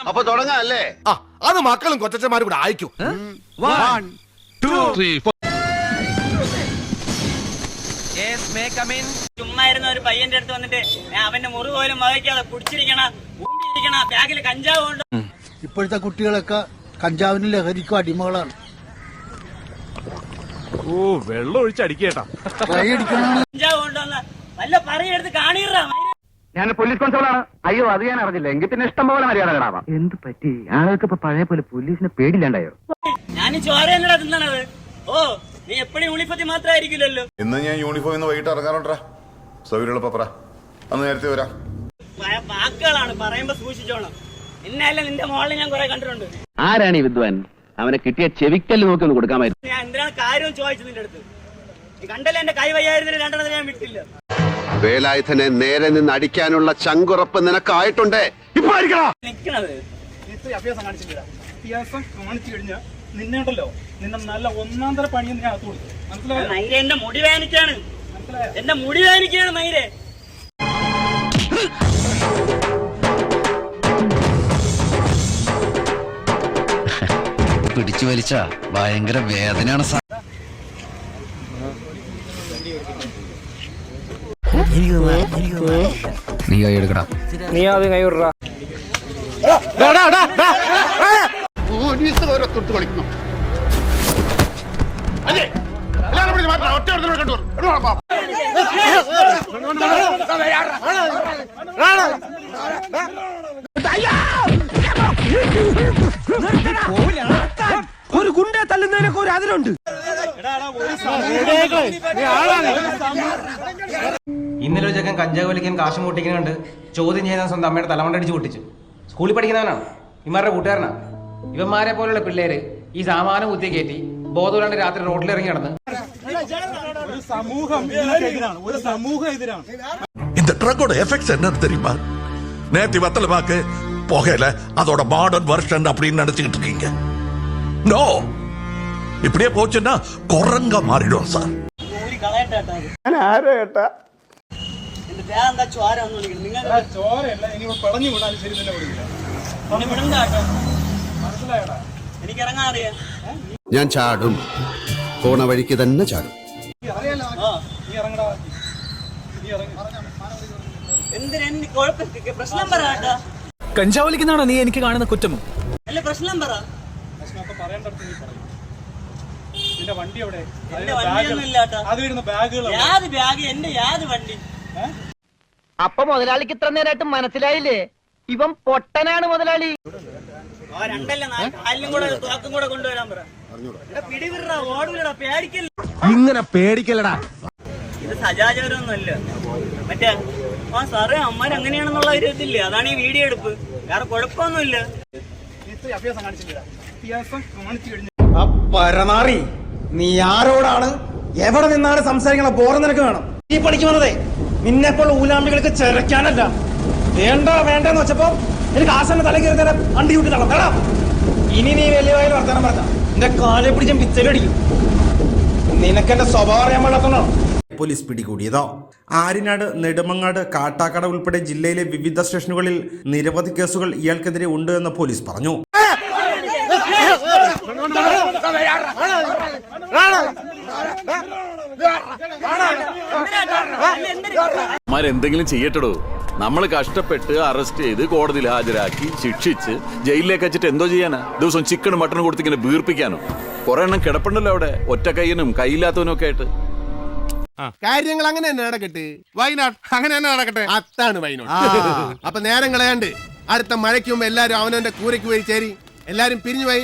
അപ്പൊ തുടങ്ങാല്ലേ? ആ അത് മക്കളും കൊച്ചന്മാരും കൂടെ അയക്കും. ചുമ്മാ ഇരുന്ന ഒരു പയ്യന്റെ അടുത്ത് വന്നിട്ട് "ഞാൻ അവന്റെ മുറി പോലും വകയ്ക്കാതെ കുടിച്ചിരിക്കണ ഊണ്ടിരിക്കണ ബാഗിൽ കഞ്ചാവ് ഉണ്ട്? ഇപ്പോഴത്തെ കുട്ടികളൊക്കെ കഞ്ചാവിന് ലഹരിക്കും അടിമകളാണ്. ഓ വെള്ളം ഒഴിച്ചടിക്കേട്ടാ കൈയടിക്കണമാണ് കഞ്ചാവ് കൊണ്ടുവന്ന വല്ല പറയെടുത്ത് കാണിറാ ഞാൻ പോലീസ് കോൺസ്റ്റബിളാണ് അയ്യോ അത് ഞാൻ അറിഞ്ഞില്ല. എങ്കിൽ പിന്നെ ഇഷ്ടം പോലെ മര്യാദ കിടാവാം എന്ത് പറ്റി? ആളുകൾക്ക് ഇപ്പൊ പഴയ പോലെ പോലീസിനെ പേടില്ലാണ്ടായോ ഞാൻ തിന്നണത്. ഓ നീ എപ്പോഴും യൂണിഫത്തി മാത്രമായിരിക്കില്ലല്ലോ. ഇന്ന് ഞാൻ യൂണിഫോം ഇന്ന് വൈകിട്ട് ഇറങ്ങാറുണ്ടാ സൗകര്യമുള്ള പത്ര അന്ന് നേരത്തെ വരാം. വാക്കുകളാണ് പറയുമ്പോ സൂക്ഷിച്ചോണം. നിന്റെ മോളിൽ ഞാൻ കുറെ കണ്ടിട്ടുണ്ട്. ആരാണ് ഈ വിദ്വാൻ? അവനെ കിട്ടിയ ചെവിക്കല്ല് നോക്കി ഒന്ന് കൊടുക്കാമായിരുന്നു ഞാൻ എന്തിനാണ് കാര്യം ചോദിച്ചത് നിന്റെ അടുത്ത്? നീ കണ്ടല്ലേ എന്റെ കൈ വയ്യായിരുന്നു രണ്ടെണ്ണത്തിന് ഞാൻ വിട്ടില്ല. വേലായുധനെ നേരെ നിന്ന് അടിക്കാനുള്ള ചങ്കുറപ്പ് നിനക്കായിട്ടുണ്ട്? ഇപ്പൊ അഭ്യാസം കാണിച്ചില്ല അഭ്യാസം കാണിച്ചു കഴിഞ്ഞാൽ നിന്നെണ്ടല്ലോ. നിന്നെ നല്ല ഒന്നാം തര പണിയും ഞാൻ അകത്ത് കൊടുത്തു. മനസ്സിലായോ? എന്റെ മുടി വേനിക്കാണ്. എന്റെ മുടി വേനിക്കാണ് നൈരെ. പിടിച്ചു വലിച്ച ഭയങ്കര വേദനയാണ് സാർ നീ കൈ എടുക്കടാ പോലീസ് ഓരോ തൊട്ട് കളിക്കുന്നു അതെ എല്ലാവരും കൈ എടുക്കടാ. നീ അത് കൈ കൊണ്ടുവരും. ഒരു ഗുണ്ട തല്ലുന്നതിനൊക്കെ ഒരു അതിലുണ്ട് ഇന്നലെ ഒരു ചെക്കൻ കഞ്ചാവ് വലിക്കാൻ കാശ് പൊട്ടിക്കുന്നുണ്ട് ചോദ്യം ചെയ്യുന്ന സ്വന്തം അമ്മയുടെ തലമണ്ട അടിച്ച് പൊട്ടിച്ചു സ്കൂളിൽ പഠിക്കുന്നവനാണ് ഇമാരുടെ കൂട്ടുകാരനാണ് ഇവന്മാരെ പോലുള്ള പിള്ളേര് ഈ സാമാനം കുത്തി കയറ്റി ബോധമില്ലാണ്ട് രാത്രി റോഡിൽ ഇറങ്ങി നടന്ന് ഒരു സമൂഹം ഇതിനെതിരാണ് ഒരു സമൂഹം എതിരാണ് இந்த ட்ரக்கோட எஃபெக்ட்ஸ் என்னன்னு தெரியுமா நேத்தி வத்தலமாக்கு புகையில அதோட மாடர்ன் வெர்ஷன் அப்படின்னு நினைச்சுக்கிட்டு இருக்கீங்க நோ இப்படியே போச்சுன்னா குரங்க மாறிடும் சார் ഊരി കളയട്ടെ കേട്ടോ അത്. എന്റെ ദേഹം എന്താ ചോര ഒന്ന് വിളിക്കണം നിങ്ങൾ ചോരയല്ല ഇനി പടഞ്ഞു വിടാൻ ശരി തന്നെ വിടില്ല വിടുന്ന കേട്ടോ മനസ്സിലായടാ എനിക്ക് ഇറങ്ങാൻ അറിയാം ഞാൻ ചാടും പോണ വഴിക്ക് തന്നെ ചാടും ആ നീ ഇറങ്ങടാ നീ ഇറങ്ങി എന്തിനാ എന്ത് കുഴപ്പം പ്രശ്നം പറ കേട്ടോ കഞ്ചാവ് വലിക്കുന്നതാണോ നീ എനിക്ക് കാണുന്ന കുറ്റം അല്ല പ്രശ്നം പറ പ്രശ്നമൊക്കെ പറയേണ്ടടുത്ത് നീ പറയും നിന്റെ വണ്ടി എവിടെ? എന്റെ വണ്ടിയൊന്നും ബാഗുകൾ. യാത് ബാഗ് എന്റെ യാത് വണ്ടി. അപ്പൊ മുതലാളിക്ക് ഇത്ര നേരമായിട്ട് മനസ്സിലായില്ലേ? ഇവൻ പൊട്ടനാണ് മുതലാളി. ആ രണ്ടല്ല നാല് കാലിലും കൂടെ തോക്കും കൂടെ കൊണ്ടുവരാൻ പറ. എടാ പിടിവിടറാ ഓടുവിടടാ പേടിക്കല്ല. ഇങ്ങനെ പേടിക്കലടാ ഇത് സജാചാരമൊന്നുമല്ല. മറ്റേ ആ സാറേ അമ്മാർ അങ്ങനെയാണെന്നുള്ള ഒരു ഇതില്ല? അതാണ് ഈ വീഡിയോ എടുപ്പ്. വേറെ കുഴപ്പമൊന്നുമില്ല. നീ അഭ്യാസം കാണിച്ചില്ല അഭ്യാസം കാണിച്ചു കഴിഞ്ഞു. ആ പരനാറി. നീ ആരോടാണ്? എവിടെ നിന്നാണ് സംസാരിക്കണം ബോറം നിനക്ക് വേണം. ഈ പണിക്ക് വന്നതേ. നിന്നെപ്പോൾ ഊലാമ്പികൾക്ക് ചെരക്കാനല്ല. വേണ്ട വേണ്ടെന്ന് വെച്ചപ്പോ എനിക്ക് ആസന തല കയറി തരാം അണ്ടി വിട്ട് തളം കേടാ ഇനി നീ വലിയ വായിൽ വർത്തമാനം പറഞ്ഞ എന്റെ കാലെ പിടിച്ചും പിച്ചലടിക്കും നിനക്കെന്റെ സ്വഭാവം അറിയാൻ വേണ്ടത്തണോ പോലീസ് പിടികൂടിയത്? ആര്യനാട് നെടുമങ്ങാട് കാട്ടാക്കട ഉൾപ്പെടെ ജില്ലയിലെ വിവിധ സ്റ്റേഷനുകളിൽ നിരവധി കേസുകൾ ഇയാൾക്കെതിരെ ഉണ്ട് എന്ന് പോലീസ് പറഞ്ഞു. എന്തെങ്കിലും ചെയ്യട്ടടോ. നമ്മൾ കഷ്ടപ്പെട്ട് അറസ്റ്റ് ചെയ്ത് കോടതിയിൽ ഹാജരാക്കി ശിക്ഷിച്ച് ജയിലിലേക്ക് വെച്ചിട്ട് എന്തോ ചെയ്യാനാ? ദിവസം ചിക്കനും മട്ടനും കൊടുത്തിങ്ങനെ വീർപ്പിക്കാനോ? കുറെ എണ്ണം കിടപ്പുണ്ടല്ലോ അവിടെ. ഒറ്റ കയ്യനും കൈയില്ലാത്തവനും ഒക്കെ ആയിട്ട്. കാര്യങ്ങൾ അങ്ങനെ തന്നെ നടക്കട്ടെ. വയനാട് അങ്ങനെ തന്നെ നടക്കട്ടെ. അത്താണ് വയനാട്. അപ്പൊ നേരം കളയാണ്ട് അടുത്ത മഴയ്ക്ക് മുമ്പ് എല്ലാരും അവനവന്റെ കൂരയ്ക്ക് പോയി ചേരി. എല്ലാരും പിരിഞ്ഞു പോയി.